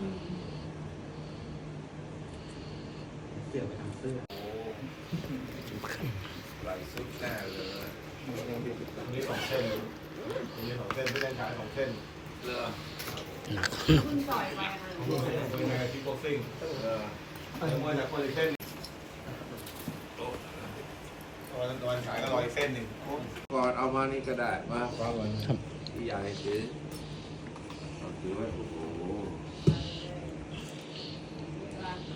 เสื้อไปทำเสื้อไหลสุดแน่เลยตรงนี้สองเส้นตรงนี้สองเส้นไม่ได้ฉายสองเส้นเรือหนักคุณปล่อยไปค่ะเป็นไงคิกบ็อกซิ่งเรือเดี๋ยวมาจากคนเส้นตอนตอนฉายก็รออีกเส้นหนึ่งก่อนเอามานี่ก็ได้มาว่าก่อนพี่ยายถือเอาถือไว้โอ้โห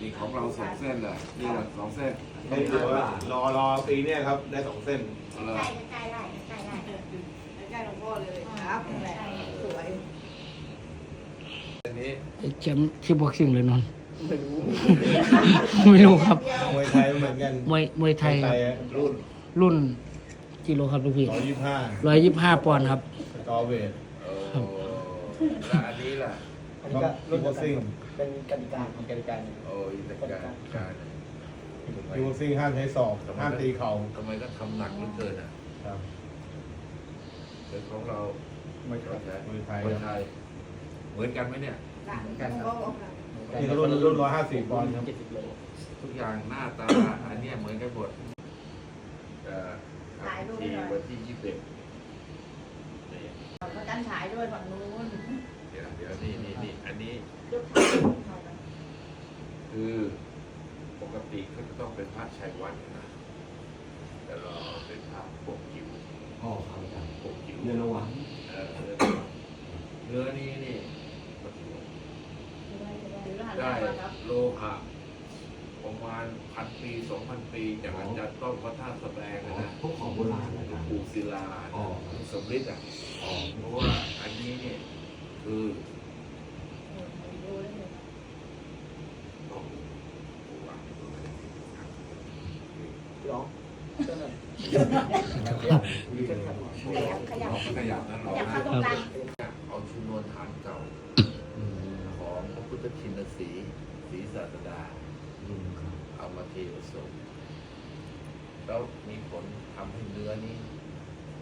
นี่ของเราสองเส้นเลยนี่แหละสองเส้นนี่เดี๋ยวรอรอปีเนี้ยครับได้สองเส้นเอาเลย ใกล้ใกล้ไล่ใกล้ไล่ใกล้หลวงพ่อเลยครับนั่นแหละสวยอันนี้แชมป์ที่บ็อกซิ่งเลยนนท์ไม่รู้ครับมวยไทยเหมือนกันมวยมวยไทยครับรุ่นรุ่นกิโลครับลูกพี่ร้อยยี่สิบห้าร้อยยี่สิบห้าปอนด์ครับ สกอร์เวทโอ้แล้วอันนี้ล่ะ อันนี้ก็คิกบ็อกซิ่ง เป็นกติกาของกติกาโอ้ยแต่การการคิกบ็อกซิ่งห้ามใช้ศอกห้ามตีเข่าทำไมก็ทำหนักเหลือเกินอะครับเป็นของเรามวยมวยไทไทยยมวยไทยเหมือนกันไหมเนี่ยนี่เขารุ่นรุ่นร้อยห้าสิบปอนด์ครับเจ็ดสิบโลทุกอย่างหน้าตาอันเนี้ยเหมือนกันหมดเอ่อที่วันที่ยี่สิบเอ็ดนี่พระจันทร์ฉายด้วยฝั่งนู้น เดี๋ยวเดี๋ยวนี่นี่นี่อันนี้ยกเท้าคือปกติเขาจะต้องเป็นพระชัยวัฒน์นะแต่เราเป็นพระปกจิ๋วอ๋อครับอาจารย์ปกจิ๋วเรือระหว่างเออเนื้อนี้นี่ได้โลหะประมาณพันปีสองพันปีจากอาจารย์ต้นพระธาตุแสดงนะพวกของโบราณอาจารย์ปู่ศิลาอ๋อสมฤทธิ์อะเพราะว่าอันนี้เนี่ยคื อต้องปู่อะร้องเส้นอะไรขยับขยับขยับนะขเรายับเข้าตรงกลางเอาชุนวนฐานเก่าของพระพุทธชินสีสีศาสดาเอามาเทผสมแล้วมีผลทำให้เนื้อนี้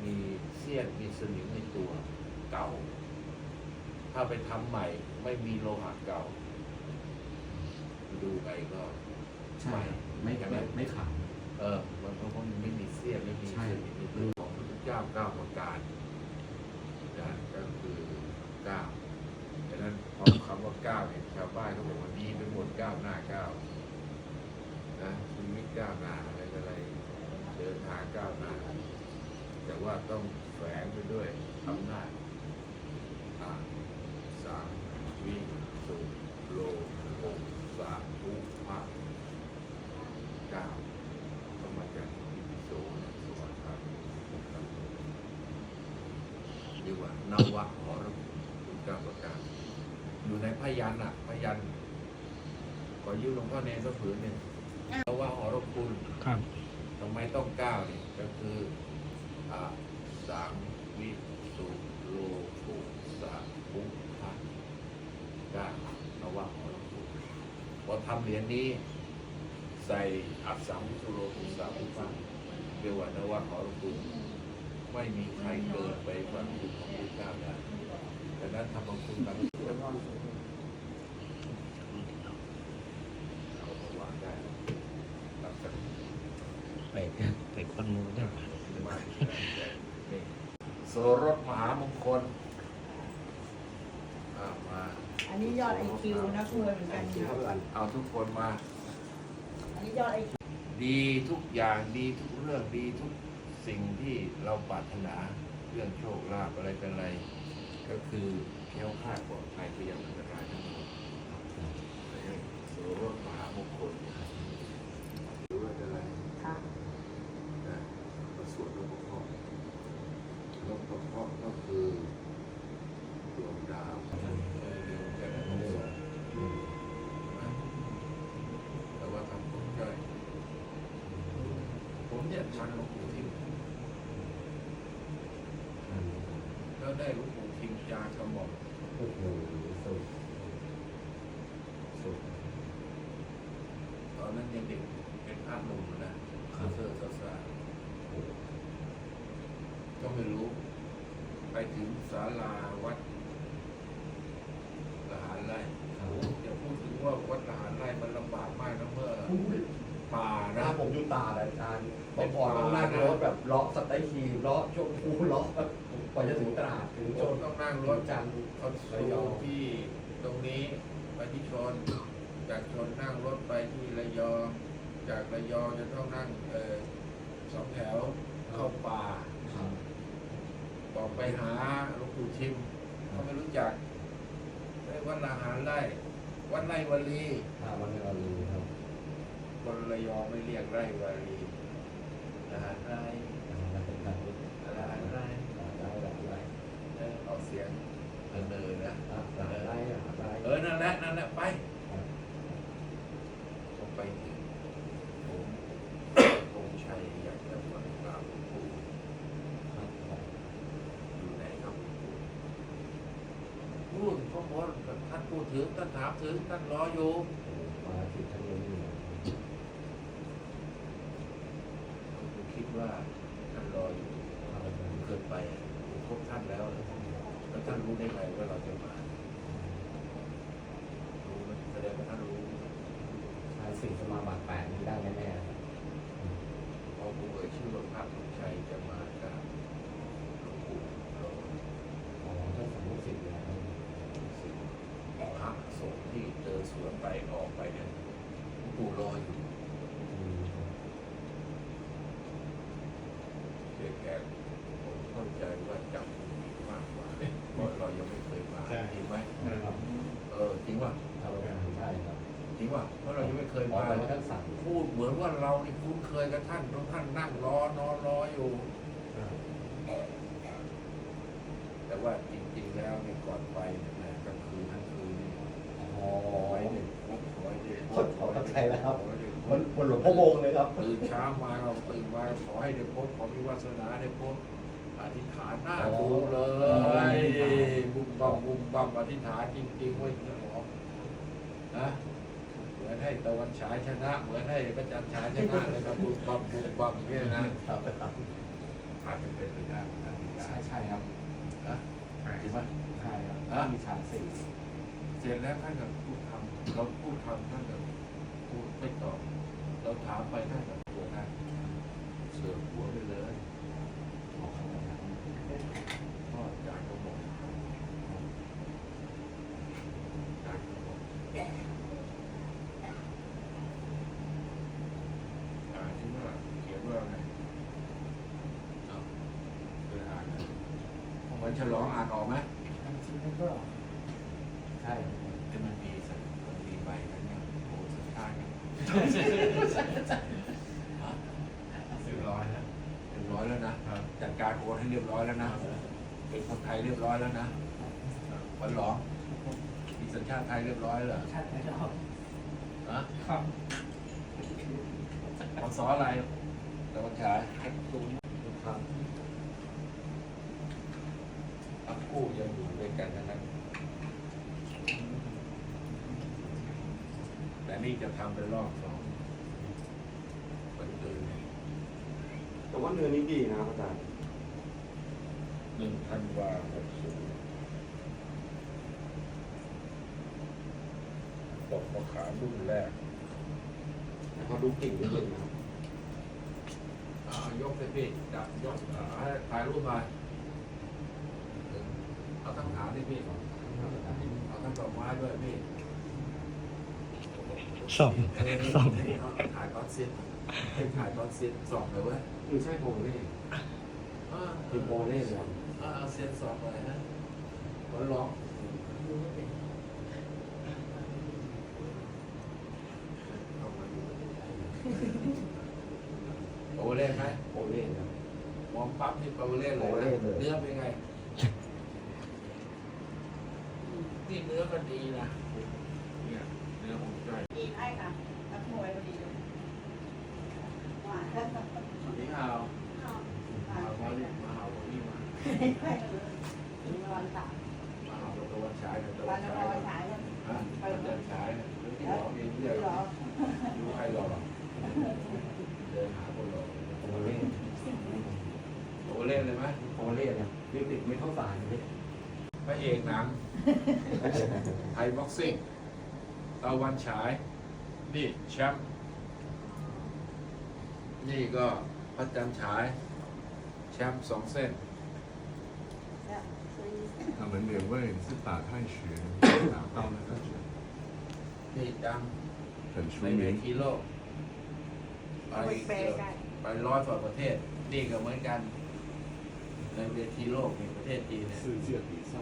มีเสี้ยนมีสนิมในตัวเก่า ถ้าไปทำใหม่ไม่มีโลหะเก่า ดูไปก็ใช่ไม่ไม่ไม่ขาดเออ มันเพราะว่ามันไม่มีเสี้ยนไม่มี ใช่ สนิมในตัวของพระพุทธเจ้าเก้าประการนะก็คือเก้าดังนั้นพอคำว่าเก้าเนี่ยชาวบ้านเขาบอกว่าดีไปหมดเก้าหน้าเก้า นะชีวิตก้าวหน้าอะไรอะไรเดินทางก้าวหน้า แต่ว่าต้องแฝงไปด้วยอำนาจอ่าสามวิสุโลหกสามทุภาเก้าก็มาจากอิปิโสสวัสดิ์ครับเรียกว่า นวะหรคุณเก้าประการอยู่ในพยันอะพยันขอยืมหลวงพ่อเนรสักผืนหนึ่งเพราะว่าหอรคุณครับทำไมต้องเก้าเนี่ยก็คืออ่าสามวิสุโลกุสาภุพะเก้านวะหอรคุณพอทำเหรียญนี้ ใส่อักษรวิสุโลกุสาภุพะเรียกว่านวะหอรคุณ ไม่มีใครเกินไปกว่าคุณของพระเจ้าได้ดังนั้นทำของคุณกันเอามาวางได้หลักจากไปไปควันมือได้โสรถมหามงคลอ่ามาอันนี้ยอดไอคิวนะคุณเหมือนกันที่เขาอันเอาทุกคนมา อันนี้ยอดไอคิวดีทุกอย่างดีทุกเรื่องดีทุก สิ่งที่เราปรารถนาเรื่องโชคลาภอะไรเป็นอะไร ก็คือแคล้วคลาดปลอดภัยไปยังอันตรายทั้งหมดโสรถมหามงคลหรือว่าอะไรค่ะนะมาสวดหลวงพ่อหลวงพ่อก็คือดวงดาวเออเดี๋ยวจะได้มาสวดนะแต่ว่าทำผมได้ผมเนี่ยชัน ไปถึงศาลาวัดทหารไร่เดี๋ยวพูดถึงว่าวัดทหารไร่มันลำบากมากนะเมื่อป่านะผมอยู่ตาและอาจารย์ผมพอองนั่งรถแบบเลาะสไตล์คีเลาะชมพูเลาะกว่าจะถึงตลาดถึงจนต้องนั่งรถจันทร์คอนโซที่ตรงนี้ไปที่ชน จากชนนั่งรถไปที่ระยองจากระยองจะต้องนั่งเออสองแถวเข้าป่า อกไปหาหลวงปู่ชิมเขาไม่รู้จักไปวัดละหารไร่วัดไร่วลีถ้าวันนี้เราดูครับ คนระยองไม่เรียกไร่วลีละหารไร่ เราเป็นการรู้ ละหารไร่ ได้แบบไร เออออกเสียงเนินๆนะ หลายไรหลายไร เออ นั่นแหละ นั่นแหละ ไปผมไปถึงผมธงชัยอยากจะมากราบหลวงปู่อยู่ไหนครับพูดพ่อพลท่าน พูดถึงท่านถามถึงท่านรออยู่มาที่ทางนี้ผมคิดว่าท่านรออยู่ผมเกิดไปอะผมพบท่านแล้วแล้วท่านรู้ได้ไงว่าเราจะมารู้ไหมแสดงว่าท่านรู้ใช้สิ่งสมาบัติแปดนี้ได้แน่ พอผมเอ่ยชื่อว่าพระธงชัยจะมากับหลวงปู่รอ ๆอ๋อท่านสมมติสิทธิ์แล้ว พระสงฆ์ที่เจอสวนไปออกไปเนี่ยหลวงปู่รออยู่เพียงแค่ผมเข้าใจว่าจำมากกว่าเพราะเรายังไม่เคยมาจริงไหม ครับ เออจริงป่ะ ครับใช่ครับ จริงป่ะเพราะเรายังไม่เคย ออก มา ไปท่านสั่ง พูดเหมือ นว่าเรานี่คุ้นเคยกับท่านเพราะท่านนั่งรอนอนรออยู่ แต่ว่าจริงๆแล้วเนี่ยก่อนไปเนี่ยนะกลางคืนทั้งคืนนี่อ๋อขอให้เด็กพบขอให้เด็กขอขอเข้าใจแล้วครับขอให้เด็กพมันบมันหลวงพ่อโมงเลยครับ ตื่นเช้ามาเราตื่นมาขอให้ได้พบขอมีวาสนาได้พบอธิษฐานหน้าอ๋อดูเลยบุมบัมบุมบัมอธิษฐานจริงๆไว้ยหรอนะเห มือนให้ตะวันฉายชนะ เหมือนให้พระจันทร์ฉายชนะเลยครับบุมบัมบุมบัมเนี่ยนะครับอาจจะเป็นไปได้นะใช่ใช่ครับนะจริงไหมใช่ครับมีฉากสี่เสร็จแล้วท่านก็พูดทำเราพูดทำท่านก็พูดไม่ตอบเราถามไปท่านก็หัวหน้าเสือกหัวไปเลยก็อาจารย์ก็บอกอาจารย์ก็บอกอ่านที่ว่าเขียนว่าไงเอาไปอ่านนะวัน ฉลองอ่านออกไหมใช่จะมันมีสักมันมีใบกันเนี่ยโอ้สุดท้ายกันสิบร้อยนะเรียบร้อยแล้วนะครับจัดการโอนให้เรียบร้อยแล้วนะเป็นคนไทยเรียบร้อยแล้วนะวันหลองมีสัญชาติไทยเรียบร้อยแล้วเหรอชัดไหมครับฮะครับพศอะไรตะวันฉาย ครับ ทั้งคู่ยังอยู่ด้วย กันนะครับ แต่นี่จะทำเป็นรอบสองเป็นเดือนแต่ว่าเนื้อนี้ดีนะครับอาจารย์หนึ่งธันวาหกศูนย์ตกมะขามรุ่นแรกเขาดูกิ่งนิดนึงนะครับอ่ายกเลยพี่จับยกอ่าให้ถ่ายรูปมาเอา ทั้งฐานดิพี่เอาทั้งดอกไม้ด้วยพี่สองสองเอาถ่ายตอนซ็ตให้ถ่ายตอนซ็ตสองเลยเว้ยคือใช่โบเล่อ่าคือโบเล่เลยอ่าเอาเซ็ตสองเลยนะวันร้องเอามาดูโอเล่ไหมโบเล่ครับมองปั๊บนี่โอเล่เลยนะเลยเนื้อเป็นไง นี่เนื้อก็ดีนะเนี่ยเนื้อผมใจอีกให้ค่ะนักมวยพอดีเลยหวานนี่เอาเอาเอามาดิมาเอาตรงนี้มาให้ถึงวันสามมาเอาตะวันฉายนะตะวัวันนละฉายร้อยนะฉายแล้วอะไปตะเลวัยนฉายนะหรือที่แล้หลวอกเองดูเรียกหรอดูใครหลอกเดินหาคนหลอกโบเล่โอเล่นเลยไหมโบเล่เนี่ยมิวติกไม่เท่าสายเลย พระเอกหนังไทยบ็อกซิ่งตะวันฉาย นี่แชมป์ นี่ก็พระจันทร์ฉาย แชมป์สองเส้น 他们两位是打太极打到那个 นี่ดัง 很出 ในเว 名 ทีโลกไป ไปแปลกัน ไปร้อยกว่าประเทศ นี่ก็เหมือนกัน ในเวทีโลกในประเทศจีนเนี่ย 世界比赛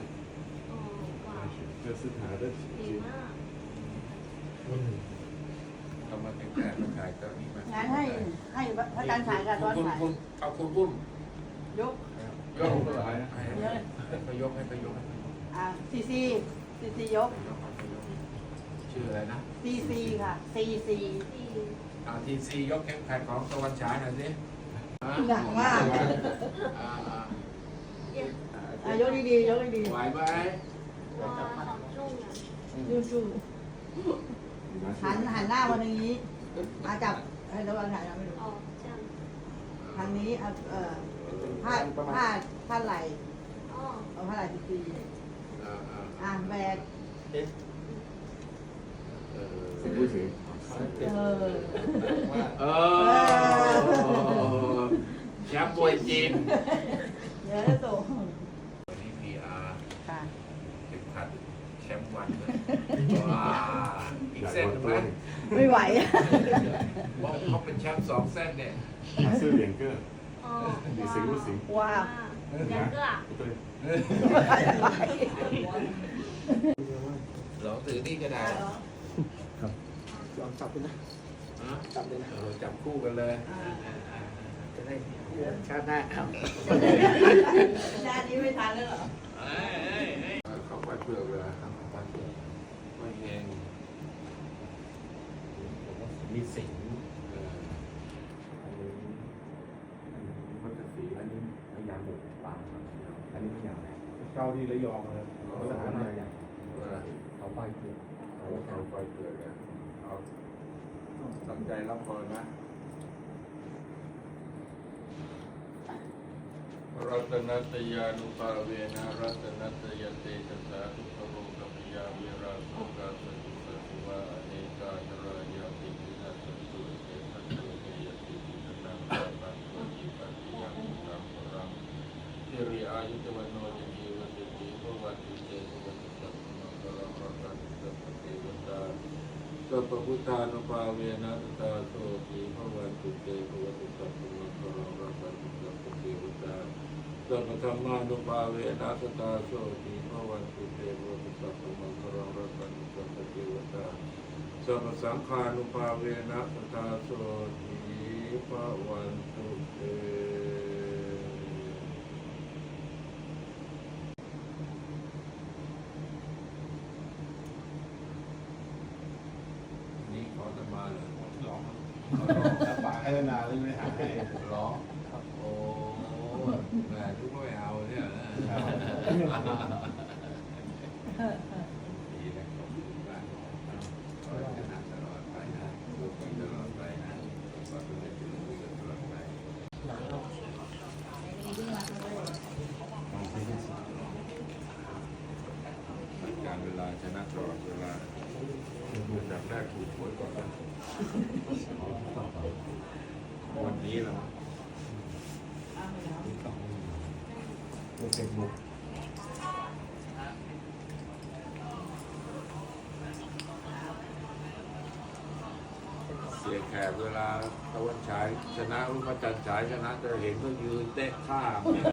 อ๋อว้า 太 ว 极，这是他的姐 ดี 姐。 มาก เขามาเป็นแข่งมาขายก็มีมา งั้นให้ให้พระอาจารย์ฉายกับตอน คุณ ฉาย คุณเอาคุณปุ้ม ยก ยกให้ให้ให้เขายกให้เขายกให้เขายก อ่าซีซีซีซียก ให้เขายกให้เขายกชื่ออะไรนะ ซีซีค่ะซีซี ดี อาทีซียกแข็งขันของตะวันฉายหน่อยสิ หนักมาก อ่า อะยกดีๆยกดีๆไหวไหมๆจูจูหันหันหน้าวันนี้มาจับให้ระวังหันนาไม่รู้ทางนี้เอาอผ้าผ้าผ้าไหลเอาผ้าไหลตีๆอ่าแบกเสียงผู้เฉเออเออแชมป์วยจีน ส้นไหมไม่ไหว บอกเขาเป็นแชมป์สองเส้นเนี่ยซื้อเหรียญเกอร์ อ๋อมีสิงห์รู้สิงว้าว แดงเกอร์对。หลองถือนี่ก็ได้ลองจับดูนะะจับดูนะจับคู่กันเลยจะได้ชาติหน้าครับ ชาตินี้ไม่ทันแล้วเหรอเขาไปเปลือกเวลาทำไปเพื่อไม่เอง มีสิงอันนี้มัตสีอันนี้พยายามบุกป่าอันนี้พยายามเรกเจ้าที่ระยองนะเราบสถาอะไรอย่างเขาไปเกลือเขาไปเกลือกันเอาสนใจรับพรนะรัตนัตยานุภาเวนะรัตนัตยาเตชะสาธุโลกปิยาวิราสุกัสสุสัสวะอเนกาจร พพุทธานุภาเวนะตาโสติภวันตุเตภวตุสัพพมังคลังรัตตัสสัพพเทวตาสัพพธรรมานุภาเวนะสตาโสติภวันตุเตโวตุสัพพมังคลังรัตตังสัพพเทวตาสัพพสังฆานุภาเวนะสตาโสติภวันตุเตนี่ขอตมาเลย ร้องแล้วปากให้นานแล้วไม่หาย ให้ร้องโอ้แหมทุกไม่เอาเนี่ยนะ ดีนะขอบคุณมากขอให้ชนะตลอดไปนะลูกตลอดไปนะขอให้ได้ถึงลูกตลอดไปการเวลาชนะตลอดเวลาดูจากแรกถูกหวยก่อนนะวันนี้เหรอ เฟซบุ๊กเสียแขกเวลาตะวันฉายชนะรุ่งพระจันทร์ฉายชนะจะเห็นก็ยืนเตะข้าม